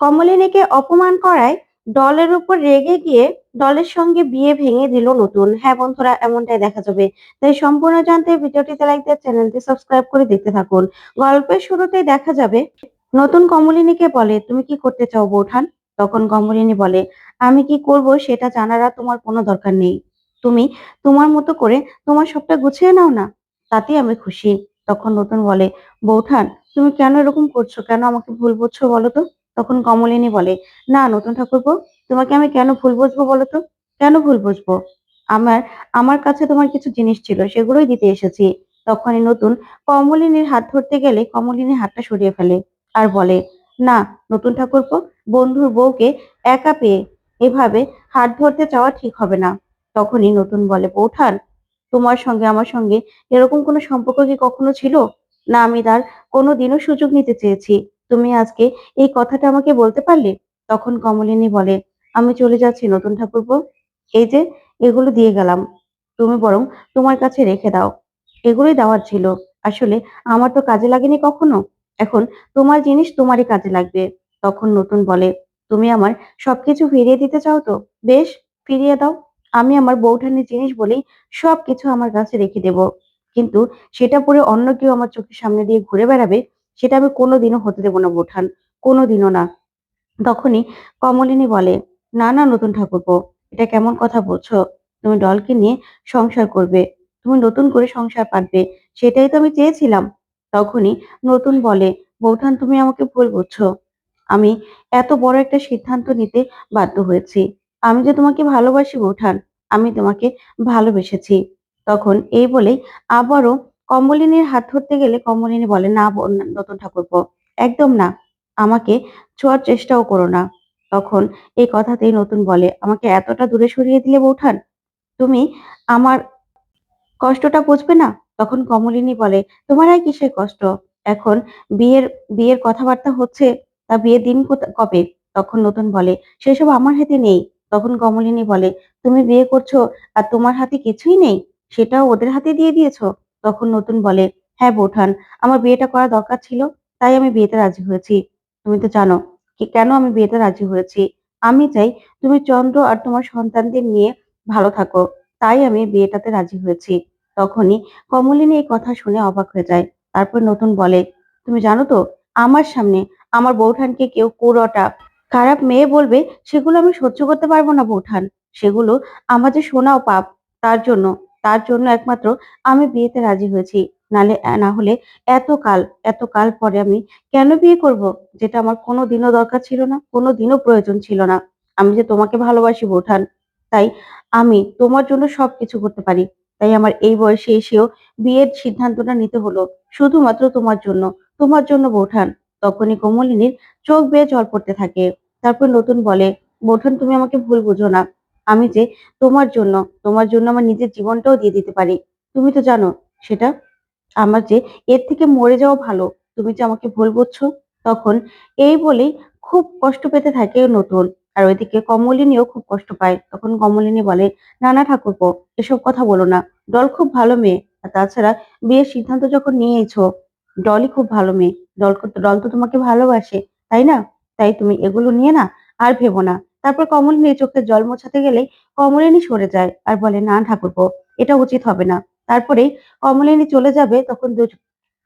কমলিনীকে অপমান করায় দলের উপর রেগে গিয়ে দলের সঙ্গে বিয়ে ভেঙে দিল নতুন। হ্যাঁ বন্ধুরা, এমনটাই দেখা যাবে। তাই সম্পূর্ণ জানতে ভিডিওটিতে লাইক দিয়ে চ্যানেলটি সাবস্ক্রাইব করে দেখতে থাকুন। গল্পের শুরুতেই দেখা যাবে, নতুন কমলিনীকে বলে, তুমি কি করতে চাও বৌঠান? তখন কমলিনী বলে, আমি কি করব সেটা জানার আর তোমার কোনো দরকার নেই। তুমি তোমার মতো করে তোমার সবটা গুছিয়ে নাও না, তাতেই আমি খুশি। তখন নতুন বলে, বৌঠান, তুমি কেন এরকম করছ? কেন আমাকে ভুল বুঝছ বলো তো? তখন কমলিনী বলে, না, নতুন ঠাকুরপো, তোমাকে আমি কেন ভুল বুঝব বলো তো? কেন ভুল বুঝব? আমার আমার কাছে তোমার কিছু জিনিস ছিল, সেগুলোই দিতে এসেছি। তখনই নতুন কমলিনীর হাত ধরতে গেলে কমলিনীর হাতটা সরিয়ে ফেলে আর বলে, না, নতুন ঠাকুরপো, বন্ধুর বউকে একা পেয়ে এভাবে হাত ধরতে চাওয়া ঠিক হবে না। তখনই নতুন বলে বৌঠান তোমার সঙ্গে আমার সঙ্গে এরকম কোনো সম্পর্ক কি কখনো ছিল? না, আমি তার কোনো দিনও সুযোগ নিতে চেয়েছি। তুমি আজকে এই কথাটা আমাকে বলতে পারলে? তখন কমলিনী বলে, আমি চলে যাচ্ছি নতুন ঠাকুরপো এই যে, এগুলো দিয়ে গেলাম। তুমি বরং তোমার কাছে রেখে দাও। এগুলোই দেওয়ার ছিল। আসলে আমার তো কাজে লাগেনি কখনো। এখন তোমার জিনিস তোমারই কাজে লাগবে। তখন নতুন বলে, তুমি আমার সবকিছু ফিরিয়ে দিতে চাও তো? বেশ, ফিরিয়ে দাও। আমি আমার বৌঠানের জিনিস বলেই সবকিছু আমার কাছে রেখে দেব। কিন্তু সেটা পরে অন্য কেউ আমার চোখের সামনে দিয়ে ঘুরে বেড়াবে? সেটা আমি কোনোদিনও হতে দেবো না, বৌঠান, কোনোদিনও না। তখনই কমলিনী বলে, না না, নতুন ঠাকুরপো, এটা কেমন কথা বলছো? তুমি ডলকে নিয়ে সংসার করবে, তুমি নতুন করে সংসার পাতবে সেটাই তো আমি চেয়েছিলাম। তখনই নতুন বলে, বৌঠান, তুমি আমাকে ভুল বুঝছ। আমি এত বড় একটা সিদ্ধান্ত নিতে বাধ্য হয়েছি। আমি যে তোমাকে ভালোবাসি, বৌঠান, আমি তোমাকে ভালোবেসেছি। তখন এই বলেই আবারও কমলিনীর হাত ধরতে গেলে কমলিনী বলে, না নতুন ঠাকুরপো, একদম না। আমাকে ছোঁয়ার চেষ্টাও করো না। তখন এই কথাতেই নতুন বলে, আমাকে এতটা দূরে সরিয়ে দিলে বৌঠান, তুমি আমার কষ্টটা বুঝবে না? তখন কমলিনী বলে, তোমার আর কিসের কষ্ট? এখন বিয়ের বিয়ের কথাবার্তা হচ্ছে, তা বিয়ের দিন কবে? তখন নতুন বলে, সেসব আমার হাতে নেই। তখন কমলিনী বলে, তুমি বিয়ে করছ আর তোমার হাতে কিছুই নেই? সেটাও ওদের হাতে দিয়ে দিয়েছ? তখন নতুন বলে হ্যাঁ বৌঠান, আমার বিয়েটা করা দরকার ছিল, তাই আমি বিয়েতে রাজি হয়েছি। তুমি তো জানো কি কেন আমি বিয়েতে রাজি হয়েছি। আমি চাই তুমি চন্দ্র আর তোমার সন্তানদের নিয়ে ভালো থাকো, তাই আমি বিয়েটাতে রাজি হয়েছি। তখনই কমলিনী এই কথা শুনে অবাক হয়ে যায়। তারপর নতুন বলে, তুমি জানো তো, আমার সামনে আমার বৌঠানকে কেউ কুড়টা খারাপ মেয়ে বলবে, সেগুলো আমি সহ্য করতে পারব না, বৌঠান। সেগুলো আমার যে শোনাও পাপ, তার জন্য তার জন্য একমাত্র আমি বিয়েতে রাজি হয়েছি। নালে না হলে এত কাল এত কাল পরে আমি কেন বিয়ে করব? যেটা আমার কোনো দিনও দরকার ছিল না কোনো দিনও প্রয়োজন ছিল না। আমি যে তোমাকে ভালোবাসি বৌঠান, তাই আমি তোমার জন্য সবকিছু করতে পারি। তাই আমার এই বয়সে এসেও বিয়ের সিদ্ধান্তটা নিতে হলো, শুধুমাত্র তোমার জন্য তোমার জন্য বৌঠান। তখনই কোমলিনীর চোখ বেয়ে জল পড়তে থাকে। তারপর নতুন বলে, বৌঠান, তুমি আমাকে ভুল বুঝো না। আমি যে তোমার জন্য তোমার জন্য আমার নিজের জীবনটাও দিয়ে দিতে পারি। তুমি তো জানো, সেটা আমার যে এর থেকে মরে যাওয়া ভালো, তুমি যে আমাকে ভুল বুঝছ? তখন এই বলেই খুব কষ্ট পেতে থাকে নতুন। আর ওইদিকে কমলিনীও খুব কষ্ট পায়। তখন কমলিনী বলে না না ঠাকুরপো, এসব কথা বলো না। ডল খুব ভালো মেয়ে। আর তাছাড়া বিয়ের সিদ্ধান্ত যখন নিয়েছো, ডলই খুব ভালো মেয়ে। ডল ডল তো তোমাকে ভালোবাসে, তাই না? তাই তুমি এগুলো নিয়ে না, আর ভেবো না। তারপর কমলিনী চোখে জল মোছাতে গেলে কমলিনী সরে যায় আর বলে, না ঠাকুরপো, এটা উচিত হবে না। তারপরেই কমলিনী চলে যাবে তখন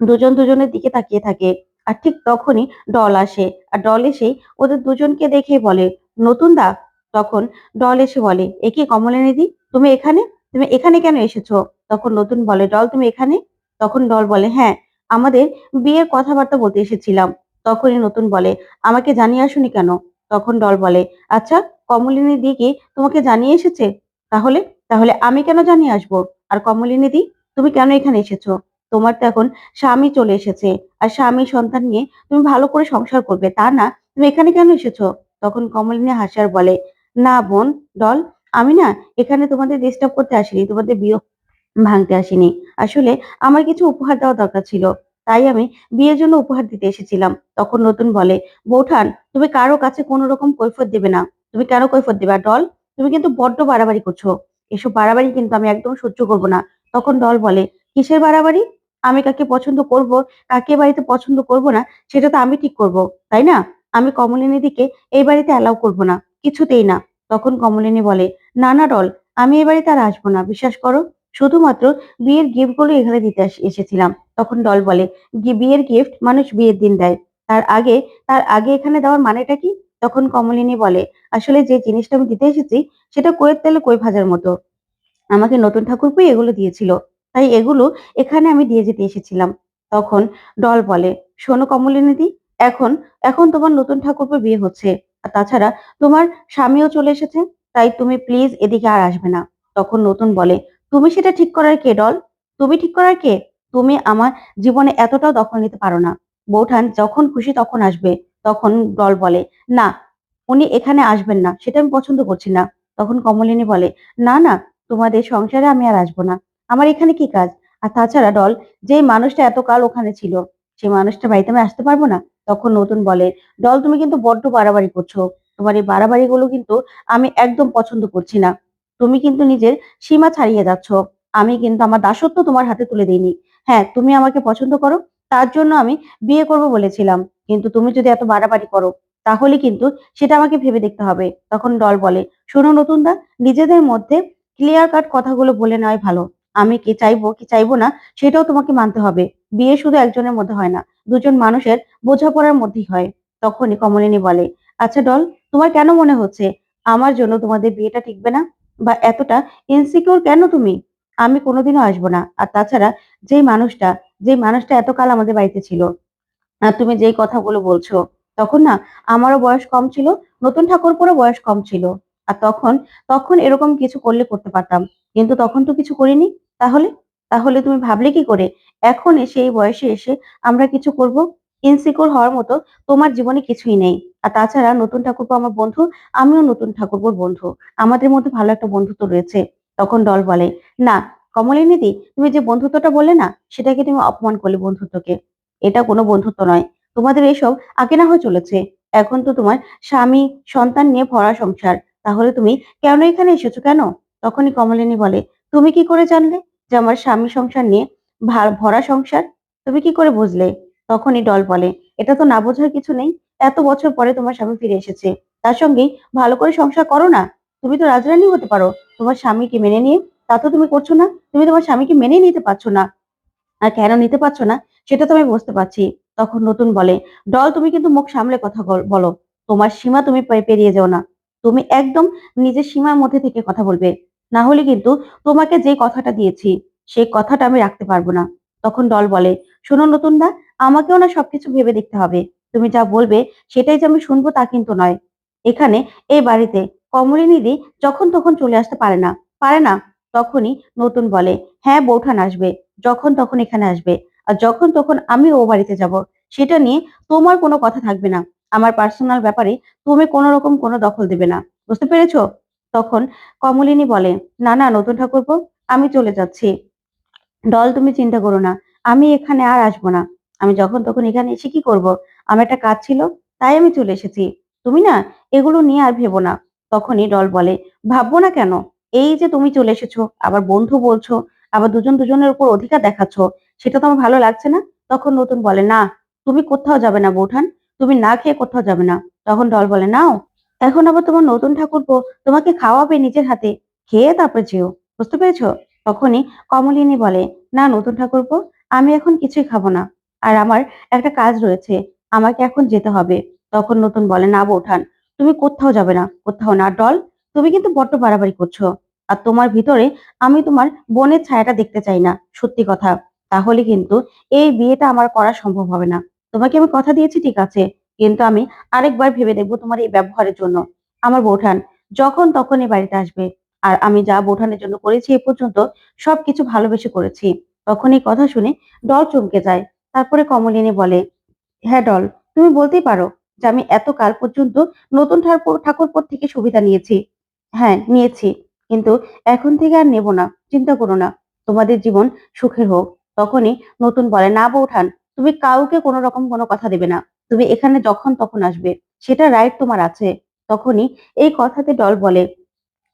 দুজন দুজনের দিকে তাকিয়ে থাকে। আর ঠিক তখনই ডল আসে। আর ডল এসে ওদের দুজনকে দেখে বলে, নতুন দা? তখন ডল এসে বলে, এ কি কমলিনী দি, তুমি এখানে? তুমি এখানে কেন এসেছ? তখন নতুন বলে, ডল, তুমি এখানে? তখন ডল বলে হ্যাঁ আমাদের বিয়ের কথাবার্তা বলতে এসেছিলাম। তখনই নতুন বলে, আমাকে জানিয়ে আসুনি কেন? তখন ডল বলে আচ্ছা কমলিনী দি কি তোমাকে জানিয়ে এসেছে? তাহলে তাহলে আমি কেন জানিয়ে আসব? আর কমলিনী দি, তুমি কেন এখানে এসেছ? তোমার তো এখন স্বামী চলে এসেছে, আর স্বামী সন্তান নিয়ে তুমি ভালো করে সংসার করবে, তা না? তুমি এখানে কেন এসেছ? তখন কমলিনী হাসি আর বলে, না বোন, ডল, আমি না এখানে তোমাদের ডিস্টার্ব করতে আসিনি, তোমাদের বিয়ে ভাঙতে আসিনি। আসলে আমার কিছু উপহার দেওয়া দরকার ছিল। তাই আমি বিয়ের জন্য উপহার দিতে এসেছিলাম। তখন নতুন বলে, বৌঠান, তুমি কারও কাছে কোনো রকম কৈফত দেবে না। তুমি কেন কৈফত দেবে? ডল, তুমি কিন্তু বড্ড বাড়াবাড়ি করছ। এসব বাড়াবাড়ি কিন্তু আমি একদম সহ্য করব না। তখন ডল বলে, কিসের বাড়াবাড়ি? আমি কাকে পছন্দ করব, কাকে বাড়িতে পছন্দ করব না, সেটা তো আমি ঠিক করব, তাই না? আমি কমলিনী দিকে এই বাড়িতে অ্যালাউ করব না, কিছুতেই না। তখন কমলিনী বলে, না না, ডল, আমি এই বাড়িতে আর আসব না। বিশ্বাস করো, শুধুমাত্র বিয়ের গিফটগুলো এখানে দিতে এসেছিলাম। তখন ডল বলে "গি- বিয়ের গিফট মানুষ বিয়ের দিন দেয়। তার আগে তার আগে এখানে দেওয়ার মানেটা কি? তখন কমলিনী বলে, আসলে যে জিনিসটা আমি দিতে এসেছি, সেটা কইয়ের তেলে কই ভাজার মতো। আমাকে নতুন ঠাকুরপুই এগুলো দিয়েছিল, তাই এগুলো এখানে আমি দিয়ে যেতে এসেছিলাম। তখন ডল বলে, শোনো কমলিনীদি, এখন এখন তোমার নতুন ঠাকুরপো বিয়ে হচ্ছে। আর তাছাড়া তোমার স্বামীও চলে এসেছে, তাই তুমি প্লিজ এদিকে আর আসবে না। তখন নতুন বলে, তুমি সেটা ঠিক করার কে ডল তুমি ঠিক করার কে? তুমি আমার জীবনে এতটাও দখল নিতে পারো না। বৌঠান যখন খুশি তখন আসবে, তখন ডল বলে, না, উনি এখানে আসবেন না, সেটা আমি পছন্দ করছি না। তখন কমলিনী বলে, না না, তোমাদের সংসারে আমি আর আসব না। আমার এখানে কি কাজ? আর তাছাড়া ডল যে মানুষটা এতকাল ওখানে ছিল, সেই মানুষটা বাড়িতে আমি আসতে পারব না? তখন নতুন বলে ডল তুমি কিন্তু বড্ড বাড়াবাড়ি করছ। তোমার এই বাড়াবাড়িগুলো কিন্তু আমি একদম পছন্দ করছি না। তুমি কিন্তু নিজের সীমা ছাড়িয়ে যাচ্ছ। আমি কিন্তু আমার দাসত্ব তোমার হাতে তুলে দিইনি। হ্যাঁ তুমি আমাকে পছন্দ করো, তার জন্য আমি বিয়ে করব বলেছিলাম। কিন্তু তুমি যদি এত বাড়াবাড়ি করো, তাহলে কিন্তু সেটা আমাকে ভেবে দেখতে হবে। তখন ডল বলে, শোনো নতুন দা নিজেদের মধ্যে ক্লিয়ার কাট কথাগুলো বলে নেওয়াই ভালো। আমি কি চাইব কি চাইব না, সেটাও তোমাকে মানতে হবে। বিয়ে শুধু একজনের মধ্যে হয় না, দুজন মানুষের বোঝাপড়ার মধ্যেই হয়। তখনই কমলিনী বলে আচ্ছা ডল, তোমার কেন মনে হচ্ছে? আমার জন্য তোমাদের বিয়েটা টিকবে না? বা এতটা ইনসিকিউর কেন তুমি? আমি কোনোদিনও আসব না। আর তাছাড়া যেই মানুষটা যেই মানুষটা এতকাল আমাদের বাড়িতে ছিল, আর তুমি যেই কথাগুলো বলছো, তখন না আমারও বয়স কম ছিল, নতুন ঠাকুরপোরও বয়স কম ছিল। আর তখন তখন এরকম কিছু করলে করতে পারতাম। কিন্তু তখন তো কিছু করিনি। তাহলে? তাহলে তুমি ভাবলে কি করে? এখন এসে, এই বয়সে এসে আমরা কিছু করব? ইনসিকিউর হওয়ার মতো তোমার জীবনে কিছুই নেই। আর তাছাড়া নতুন ঠাকুরপো আমার বন্ধু, আমিও নতুন ঠাকুরপোর বন্ধু। আমাদের মধ্যে ভালো একটা বন্ধুত্ব রয়েছে। তখন দল বলে, না কমলিনীদি তুমি যে বন্ধুত্বটা বললে না, সেটাকে তুমি অপমান করলে বন্ধুত্বকে। এটা কোনো বন্ধুত্ব নয়। তোমাদের এসব আগে না হয়ে চলেছে। এখন তো তোমার স্বামী, সন্তান নিয়ে ভরা সংসার। তাহলে তুমি কেন এখানে এসেছ কেন? তখনই কমলিনী বলে, তুমি কি করে জানলে যে আমার স্বামী সংসার নিয়ে ভরা সংসার? তুমি কি করে বুঝলে? তখনই ডল বলে, এটা তো না বোঝার কিছু নেই। এত বছর পরে তোমার স্বামী ফিরে এসেছে। তার সঙ্গেই ভালো করে সংসার করো না। তুমি তো রাজরানী হতে পারো। তোমার স্বামীকে মেনে নিয়ে, তা তো তুমি করছ না। তুমি তোমার স্বামীকে মেনে নিতে পারছ না। আর কেন নিতে পারছ না, সেটা তো আমি বুঝতে পারছি। তখন নতুন বলে, ডল, তুমি কিন্তু মুখ সামলে কথা বলো তোমার সীমা তুমি পেরিয়ে যাও না। তুমি একদম নিজের সীমার মধ্যে থেকে কথা বলবে। না হলে কিন্তু তোমাকে যে কথাটা দিয়েছি সেই কথাটা আমি রাখতে পারব না। তখন ডল বলে, শোনো নতুন দা আমাকেও না সবকিছু ভেবে দেখতে হবে। তুমি যা বলবে, সেটাই যে আমি শুনব তা কিন্তু নয়। এখানে, এই বাড়িতে কমলিনীদি যখন তখন চলে আসতে পারে না পারে না, তখনই নতুন বলে হ্যাঁ বৌঠান আসবে, যখন তখন এখানে আসবে, আর যখন তখন আমি ও বাড়িতে যাব, সেটা নিয়ে তোমার কোনো কথা থাকবে না, আমার পার্সোনাল ব্যাপারে তুমি কোনো রকম কোনো দখল দেবে না, বুঝতে পেরেছ? তখন কমলিনী বলে, না না, নতুন ঠাকুরপো, আমি চলে যাচ্ছি ডল তুমি চিন্তা করো না, আমি এখানে আর আসব না, আমি যখন তখন এখানে এসে কি করব, আমার একটা কাজ ছিল, তাই আমি চলে এসেছি, তুমি না এগুলো নিয়ে আর ভেবো না তখনই ডল বলে, ভাববো না কেন? এই যে তুমি চলে এসেছ, আবার বন্ধু বলছো, আবার দুজন দুজনের উপর অধিকার দেখাচ্ছ, সেটা তোমার ভালো লাগছে না? তখন নতুন বলে, না, তুমি কোথাও যাবে না বৌঠান, তুমি না খেয়ে কোথাও যাবে না। তখন ডল বলে, নাও, এখন আবার তোমার নতুন ঠাকুরপো, তোমাকে খাওয়াবে নিজের হাতে, খেয়ে তারপর যেও, বুঝতে পেরেছ? তখনই কমলিনী বলে, না নতুন ঠাকুরপো, আমি এখন কিছুই খাব না, আর আমার একটা কাজ রয়েছে, আমাকে এখন যেতে হবে। তখন নতুন বলে, না বৌঠান তুমি কোথাও যাবে না, কোথাও না। ডল, তুমি কিন্তু বড্ড বাড়াবাড়ি করছ। আর তোমার ভিতরে আমি তোমার বোনের ছায়াটা দেখতে চাই না, সত্যি কথা। তাহলে কিন্তু এই বিয়েটা আমার করা সম্ভব হবে না। তোমাকে আমি কথা দিয়েছি, ঠিক আছে? কিন্তু আমি আরেকবার ভেবে দেখব তোমার এই ব্যবহারের জন্য। আমার বৌঠান, যখন তখন এই বাড়িতে আসবে। আর আমি যা বৌঠানের জন্য করেছি এ পর্যন্ত সবকিছু ভালোবেসে করেছি। তখন এই কথা শুনে ডল চমকে যায়। তারপরে কমলিনী বলে হ্যাঁ ডল, তুমি বলতেই পারো। যে আমি এত কাল পর্যন্ত নতুন ঠাকুর ঠাকুরপর থেকে সুবিধা নিয়েছি। হ্যাঁ নিয়েছি। কিন্তু এখন থেকে আর নেব না। চিন্তা করো না। তোমাদের জীবন সুখের হোক। তখনই নতুন বলে, না বৌঠান তুমি কাউকে কোনো রকম কোনো কথা দেবে না। তুমি এখানে যখন তখন আসবে। সেটা রাইট তোমার আছে। তখনই এই কথাতে ডল বলে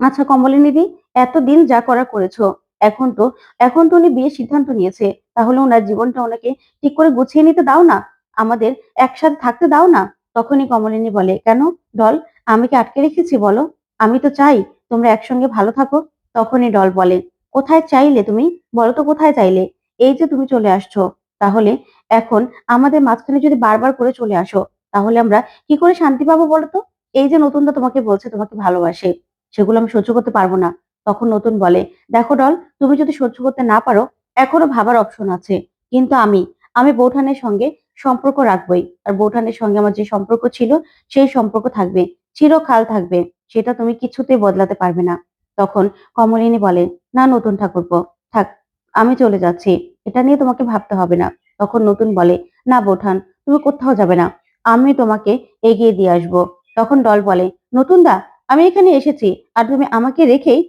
আচ্ছা কমলিনীদি এতদিন যা করা করেছ, এখন তো এখন তো উনি বিয়ের সিদ্ধান্ত নিয়েছে। তাহলে ওনার জীবনটা ওনাকে ঠিক করে গুছিয়ে নিতে দাও না? আমাদের একসাথে থাকতে দাও না? তখনই কমলিনী বলে, কেন? ডল, আমি কি আটকে রেখেছি বলো? আমি তো চাই তোমরা একসঙ্গে ভালো থাকো। তখনই ডল বলে, কোথায় চাইলে তুমি? বলো তো কোথায় চাইলে? এই যে তুমি চলে আসছো। তাহলে এখন আমাদের মাঝখানে যদি বারবার করে চলে আসো, তাহলে আমরা কি করে শান্তি পাবো বলো তো? এই যে নতুনটা তোমাকে বলছে, তোমাকে ভালোবাসে, সেগুলো আমি সহ্য করতে পারব না। তখন নতুন বলে, দেখো ডল, তুমি যদি সহ্য করতে না পারো, এখনও ভাবার অপশন আছে। কিন্তু আমি আমি বৌঠানের সঙ্গে সম্পর্ক রাখবই। আর বৌঠানের সঙ্গে আমার যে সম্পর্ক ছিল, সেই সম্পর্ক থাকবে, চিরকাল থাকবে, সেটা তুমি কিছুতে বদলাতে পারবে না। তখন কমলিনী বলে, না নতুন ঠাকুরপো, থাক, আমি চলে যাচ্ছি, এটা নিয়ে তোমাকে ভাবতে হবে না। তখন নতুন বলে, না বৌঠান, তুমি কোথাও যাবে না, আমি তোমাকে এগিয়ে দিয়ে আসব। তখন ডল বলে, নতুন দা, আমি এখানে এসেছি, আর তুমি আমাকে রেখেই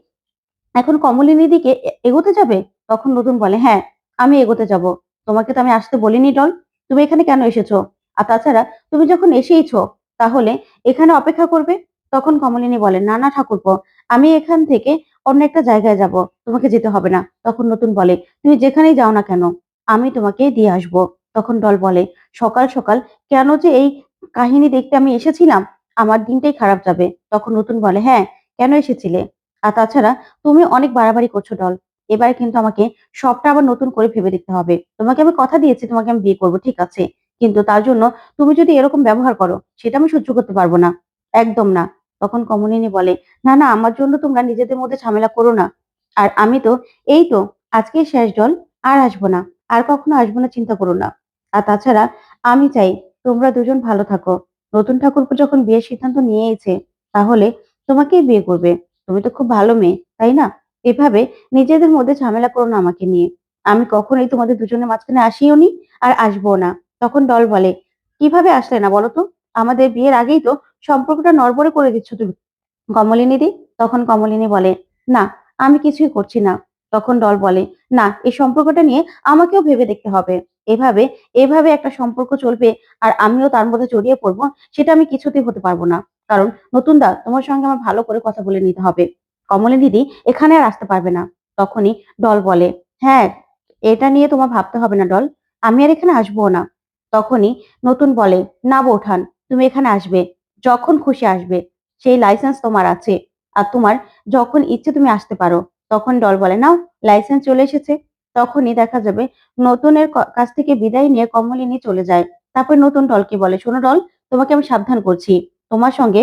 এখন কমলিনীর দিকে এগোতে যাবে? তখন নতুন বলে হ্যাঁ আমি এগোতে যাব। তোমাকে তো আমি আসতে বলিনি, ডল। তুমি এখানে কেন এসেছ? আর তাছাড়া তুমি যখন এসেইছো, তাহলে এখানে অপেক্ষা করবে? তখন কমলিনী বলে, না না, ঠাকুরপো, আমি এখান থেকে অন্য একটা জায়গায় যাব, তোমাকে যেতে হবে না। তখন নতুন বলে, তুমি যেখানেই যাও না কেন, আমি তোমাকে দিয়ে আসব। তখন ডল বলে, সকাল সকাল, কেন যে এই কাহিনী দেখতে আমি এসেছিলাম, আমার দিনটাই খারাপ যাবে। তখন নতুন বলে হ্যাঁ কেন এসেছিলে? আর তাছাড়া তুমি অনেক বাড়াবাড়ি করছ ডল এবার কিন্তু আমাকে সবটা আবার নতুন করে ভেবে দেখতে হবে। তোমাকে আমি কথা দিয়েছি, তোমাকে আমি বিয়ে করব, ঠিক আছে? কিন্তু তার জন্য তুমি যদি এরকম ব্যবহার করো, সেটা আমি সহ্য করতে পারব না। একদম না। তখন কমলিনী বলে, না না, আমার জন্য তোমরা নিজেদের মধ্যে ঝামেলা করো না। আর আমি তো, এই তো, আজকে শেষ জল, আর আসব না। আর কখনো আসব না, চিন্তা করো না। আর তাছাড়া আমি চাই তোমরা দুজন ভালো থাকো। নতুন ঠাকুরপো যখন বিয়ের সিদ্ধান্ত নিয়েছে, তাহলে তোমাকেই বিয়ে করবে। তুমি তো খুব ভালো মেয়ে, তাই না? এভাবে নিজেদের মধ্যে ঝামেলা করো না আমাকে নিয়ে। আমি কখনোই তোমাদের দুজনের মাঝখানে আসিও নি আর আসব না। তখন দল বলে, কীভাবে আসলে না বলো তো? আমাদের বিয়ের আগেই তো সম্পর্কটা নড়বড়ে করে দিচ্ছ তুমি। কমলিনী দি, তখন কমলিনী বলে, না, আমি কিছুই করছি না। তখন দল বলে, না, এই সম্পর্কটা নিয়ে আমাকেও ভেবে দেখতে হবে। এভাবে এভাবে একটা সম্পর্ক চলবে আর আমিও তার মধ্যে জড়িয়ে পড়ব, সেটা আমি কিছুতেই হতে পারব না। কারণ নতুন দা তোমার সঙ্গে আমার ভালো করে কথা বলে নিতে হবে। কমলিনী দিদি, এখানে আর আসতে পারবে না। তখনই ডল বলে হ্যাঁ এটা নিয়ে তোমার ভাবতে হবে না ডল, আমি আর এখানে আসব না। তখনই নতুন বলে, না বৌঠান তুমি এখানে আসবে, যখন খুশি আসবে, সেই লাইসেন্স তোমার আছে। আর তোমার যখন ইচ্ছে তুমি আসতে পারো। তখন ডল বলে, নাও লাইসেন্স চলে এসেছে। তখনই দেখা যাবে নতুনের কাছ থেকে বিদায় নিয়ে কমলিনী চলে যায়। তারপর নতুন ডলকে বলে, শোনো ডল, তোমাকে আমি সাবধান করছি। তোমার সঙ্গে